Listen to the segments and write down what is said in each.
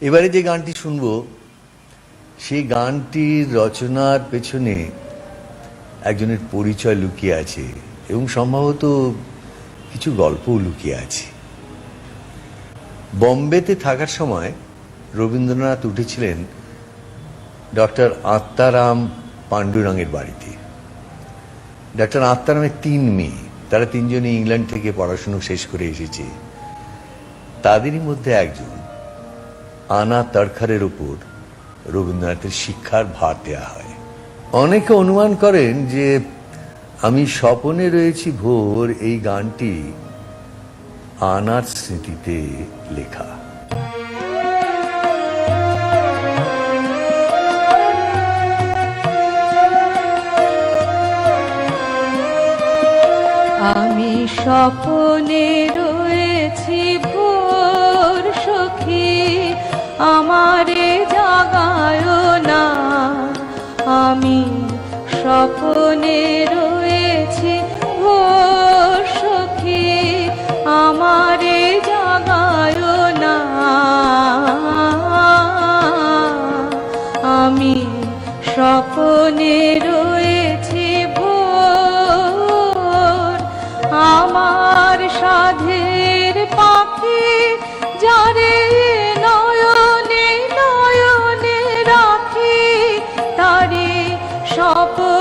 এবারে যে গানটি শুনব, সেই গানটির রচনার পেছনে একজনের পরিচয় লুকিয়ে আছে এবং সম্ভবত কিছু গল্পও লুকিয়ে আছে। বম্বেতে থাকার সময় রবীন্দ্রনাথ উঠেছিলেন ডক্টর আত্মারাম পাণ্ডুরঙের বাড়িতে। ডক্টর আত্মারামের তিন মেয়ে, তারা তিনজনই ইংল্যান্ড থেকে পড়াশুনো শেষ করে এসেছে। তাদেরই মধ্যে একজন আনা তরখারের উপর রবীন্দ্রনাথের শিক্ষার ভার দেওয়া হয়। অনেকে অনুমান করেন যে আমি স্বপনে রয়েছি ভোর, এই গানটি আনার স্মৃতিতে লেখা। আমি স্বপনে স্বপনে রয়েছি ভোর সখী, আমারে জাগায় আমি স্বপনে রয়েছি ভোর, আমার সাধের পাখি, যারে নয়নে নয়নে রাখি, তারে স্বপনে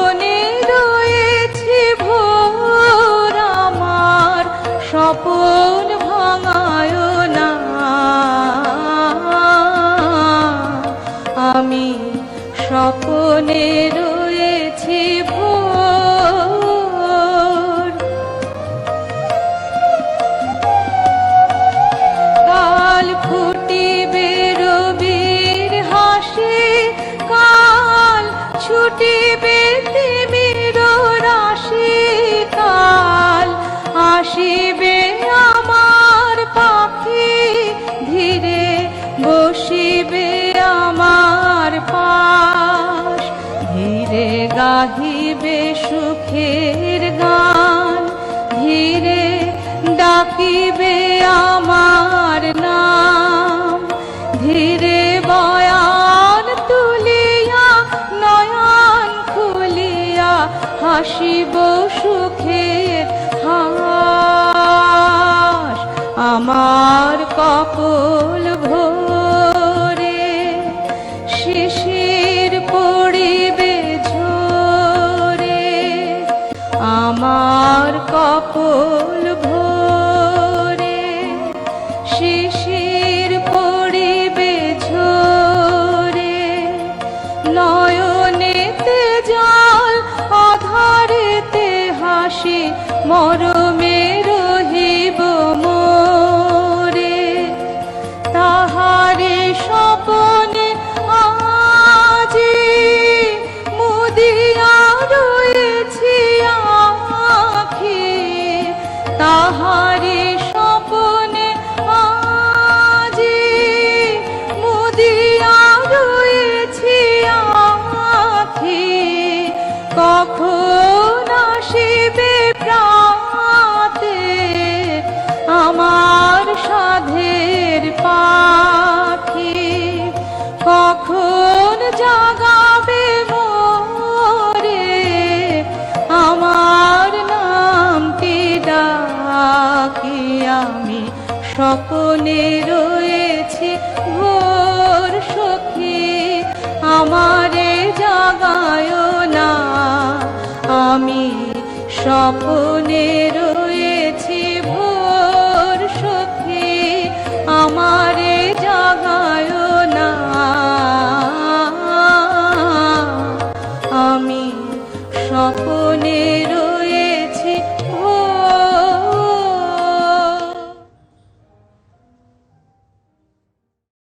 আমি স্বপনে গাহিবে সুখের গান ধীরে ডাকিবে আমার নাম। ধীরে বয়ান তুলিয়া, নয়ন খুলিয়া, হাসিব সুখের হাস। আমার কপল শিশির পড়িবে ঝরে নয়নেতে জল আধারেতে হাসি মরমে রহিব মোরে। তাহারে স্বপনে আমি রয়েছে ভোর সখী আমারে জাগায় না। আমি স্বপনের